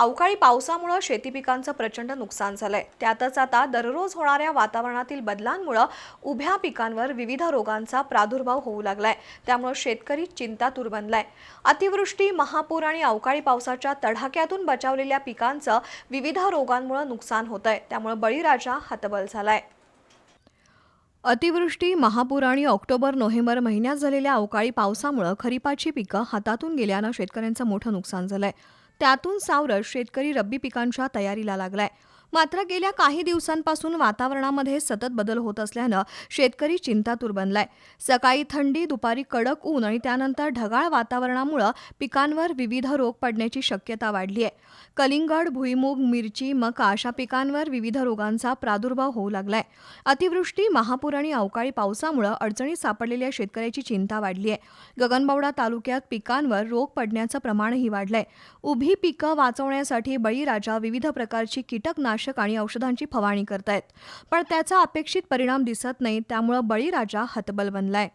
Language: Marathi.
अवकाळी पावसामुळं शेती पिकांचं प्रचंड नुकसान झालंय. त्यातच आता दररोज होणाऱ्या वातावरणातील बदलांमुळं उभ्या पिकांवर विविध रोगांचा प्रादुर्भाव होऊ लागलाय. त्यामुळे शेतकरी चिंतातूर बनलाय. अतिवृष्टी महापूर आणि अवकाळी पावसाच्या तडाख्यातून बचावलेल्या पिकांचं विविध रोगांमुळे नुकसान होत आहे त्यामुळे बळीराजा हतबल झालाय. अतिवृष्टी महापूर आणि ऑक्टोबर नोव्हेंबर महिन्यात झालेल्या अवकाळी पावसामुळे खरीपाची पिकं हातातून गेल्यानं शेतकऱ्यांचं मोठं नुकसान झालंय. त्यातून सावरत शेतकरी रब्बी पिकांच्या तयारीला लागलाय. मात्र गेल्या काही दिवसांपासून वातावरणामध्ये सतत बदल होत असल्यानं शेतकरी चिंतातूर बनलाय. सकाळी थंडी दुपारी कडक ऊन आणि त्यानंतर ढगाळ वातावरणामुळं पिकांवर विविध रोग पडण्याची शक्यता वाढली आहे. कलिंगड भुईमूग मिरची मका अशा पिकांवर विविध रोगांचा प्रादुर्भाव होऊ लागलाय. अतिवृष्टी महापूर आणि अवकाळी पावसामुळं अडचणीत सापडलेल्या शेतकऱ्याची चिंता वाढली आहे. गगनबावडा तालुक्यात पिकांवर रोग पडण्याचं प्रमाणही वाढलंय. उभी पिकं वाचवण्यासाठी बळीराजा विविध प्रकारची कीटकनाशक आणि औषधांची फवारणी करतायत. पण त्याचा अपेक्षित परिणाम दिसत नाही त्यामुळं बळीराजा हतबल बनलाय.